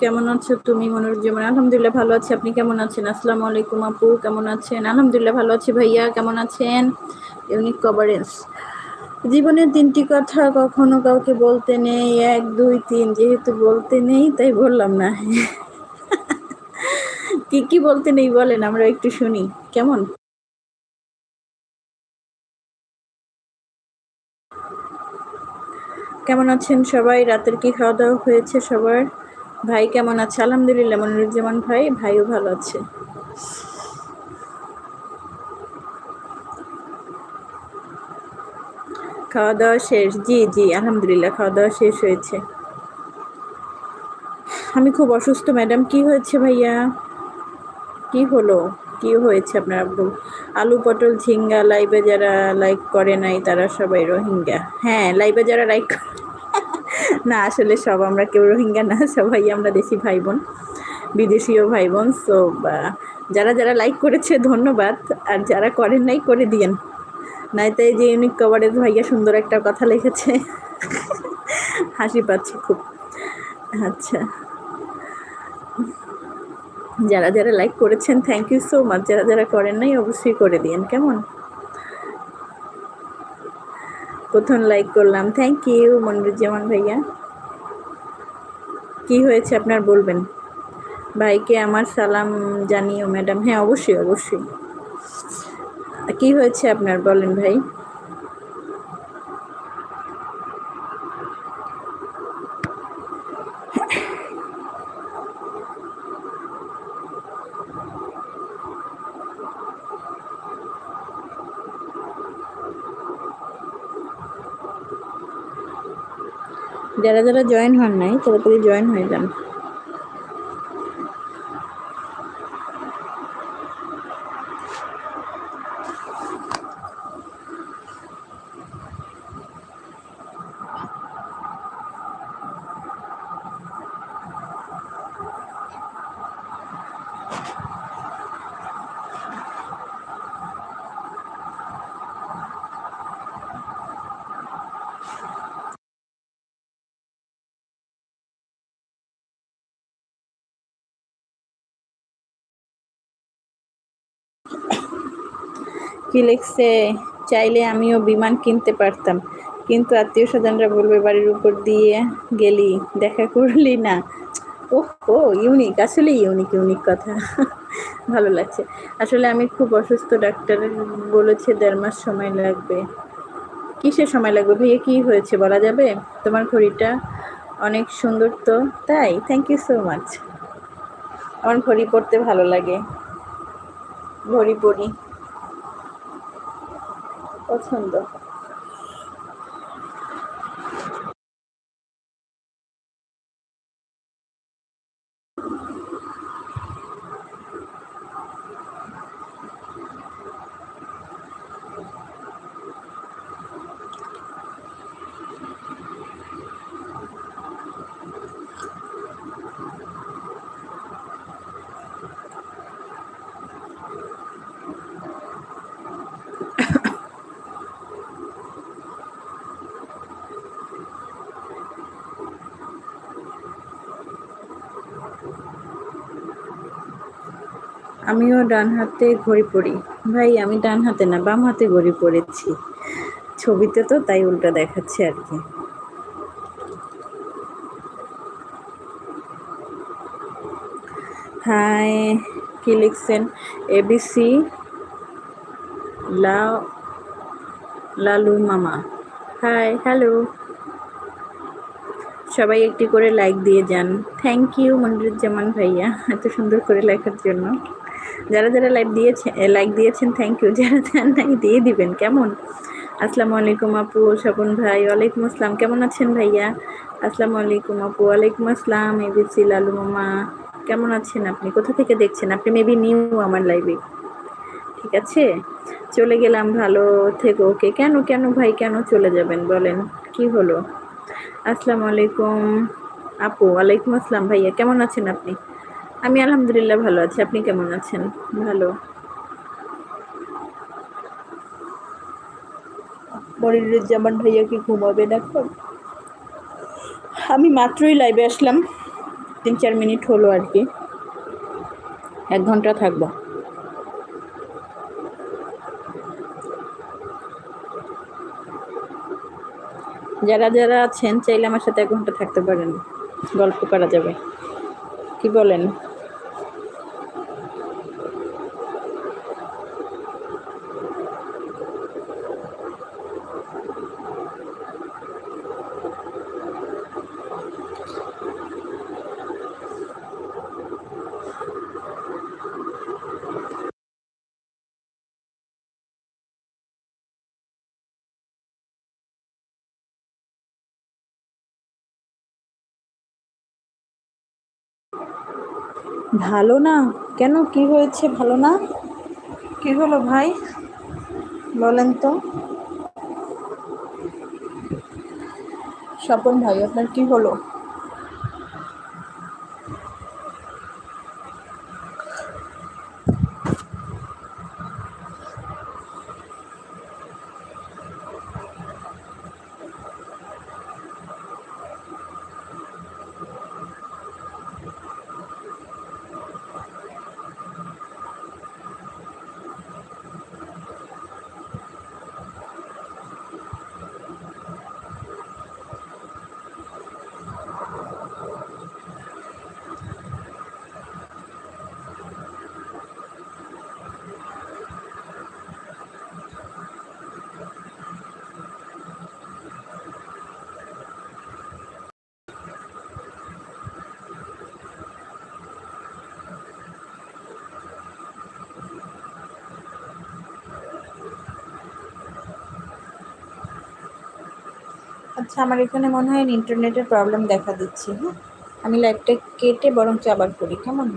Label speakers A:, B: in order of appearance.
A: কেমন আছো তুমি? মনিরুজ্জামান আলহামদুলিল্লাহ ভালো আছি। আপনি কেমন আছেন? আসসালামু আলাইকুম আপু, কেমন আছেন? আলহামদুলিল্লাহ ভালো আছি ভাইয়া, কেমন আছেন? ইউনিক কভারেজ জীবনের তিনটি কথা কখনো কাউকে বলতে নেই, এক, দুই, তিন। যেহেতু বলতে নেই, তাই বললাম না। কি কি বলতে নেই বলেন, আমরা একটু শুনি। কেমন? কেমন আছেন সবাই? রাতের কি খাওয়া দাওয়া হয়েছে সবার? ভাই কেমন আছে? আলহামদুলিল্লাহ, মনিরুজ্জামান ভাই, ভাইও ভালো আছে। খাওয়া দাওয়া শেষ? জি জি, আলহামদুলিল্লাহ, খাওয়া দাওয়া শেষ হয়েছে। আমি খুব অসুস্থ, ম্যাডাম। কি হয়েছে ভাইয়া? কি হলো? কি হয়েছে আপনার আব্বু? আলু পটল ঝিঙ্গা লাইভে যারা লাইক করে নাই, তারা সবাই রোহিঙ্গা। হ্যাঁ লাইভে যারা লাইক না, আসলে সব আমরা কেউ রোহিঙ্গা না, সবাই আমরা দেশি ভাই বোন বিদেশিও ভাই বোন সো যারা যারা লাইক করেছে, ধন্যবাদ। আর যারা করেন নাই, করে দিয়েন। নাই তাই যে ইউনিক কভারেজ ভাইয়া সুন্দর একটা কথা লিখেছে। হাসি পাচ্ছে খুব। আচ্ছা। যারা যারা লাইক করেছেন থ্যাংক ইউ সো মাচ যারা যারা করেন নাই, অবশ্যই করে দিন কেমন? প্রথম লাইক করলাম। থ্যাংক ইউ মনিরুজ্জামান ভাইয়া। কি হয়েছে আপনার বলবেন? ভাইকে আমার সালাম জানিও ম্যাডাম। হ্যাঁ অবশ্যই অবশ্যই। কি হয়েছে আপনার বলেন ভাই? যারা যারা জয়েন হন নাই তাড়াতাড়ি জয়েন হয়ে যান। লিখছে চাইলে আমিও বিমান কিনতে পারতাম। কিন্তু আত্মীয় স্বজনরা বলবে, বাড়ির উপর দিয়ে গেলি, দেখা করলি না। ওহ, ও ইউনিক আসলে ইউনিক ইউনিক কথা। ভালো লাগছে। আসলে আমি খুব অসুস্থ, ডাক্তার বলেছে দেড় মাস সময় লাগবে। কিসের সময় লাগবে ভাইয়া? কি হয়েছে বলা যাবে? তোমার ঘড়িটা অনেক সুন্দর তো? তাই? থ্যাংক ইউ সো মাচ আমার ঘড়ি পড়তে ভালো লাগে। ঘড়ি পড়ি। পছন্দ আমিও ডান হাতে ঘড়ি পড়ি। ভাই, আমি ডান হাতে না, বাম হাতে ঘড়ি পড়েছি। ছবিতে তো তাই উল্টা দেখাচ্ছে আর কি। হাই, কি লিখছেন? এবিসি লা, লালু মামা। Hi, hello. সবাই একটি করে লাইক দিয়ে যান। থ্যাংক ইউ মনিরুজ্জামান ভাইয়া, এত সুন্দর করে লেখার জন্য। যারা যারা লাইক দিয়েছে লাইক দিয়েছেন থ্যাংক ইউ যারা দেন নাই দিয়ে দিবেন, কেমন? আসসালামু আলাইকুম আপু, স্বপন ভাই, ওয়ালাইকুম আসসালাম। কেমন আছেন ভাইয়া? আসসালামু আলাইকুম আপু, ওয়ালাইকুম আসসালাম এবিসি লালু মামা। কেমন আছেন আপনি? কোথা থেকে দেখছেন? আপনি মেবি নিউ আমার লাইভে ঠিক আছে? চলে গেলাম ভালো থেকে। ওকে, কেন কেন ভাই, কেন চলে যাবেন বলেন, কি হলো? আসসালামু আলাইকুম আপু, ওয়ালাইকুম আসসালাম ভাইয়া। কেমন আছেন আপনি? আমি আলহামদুলিল্লাহ ভালো আছি। আপনি কেমন আছেন? ভালো। মনিরুজ্জামান ভাইয়া কি ঘুমাবেন এখন আমি মাত্রই লাইভে আসলাম। তিন চার মিনিট হলো আর কি। এক ঘণ্টা থাকব। যারা যারা আছেন, চাইলে আমার সাথে এক ঘণ্টা থাকতে পারেন। গল্প করা যাবে। কি বলেন? ভালো না? কেন? কি হয়েছে ভালো না? কি হলো ভাই? বলেন তো। স্বপন ভাই, আপনার কি হলো? আচ্ছা আমার এখানে মনে হয় ইন্টারনেটের প্রবলেম দেখা দিচ্ছে হ্যাঁ? আমি লাইভটা কেটে বরঞ্চ আবার করি, কেমন?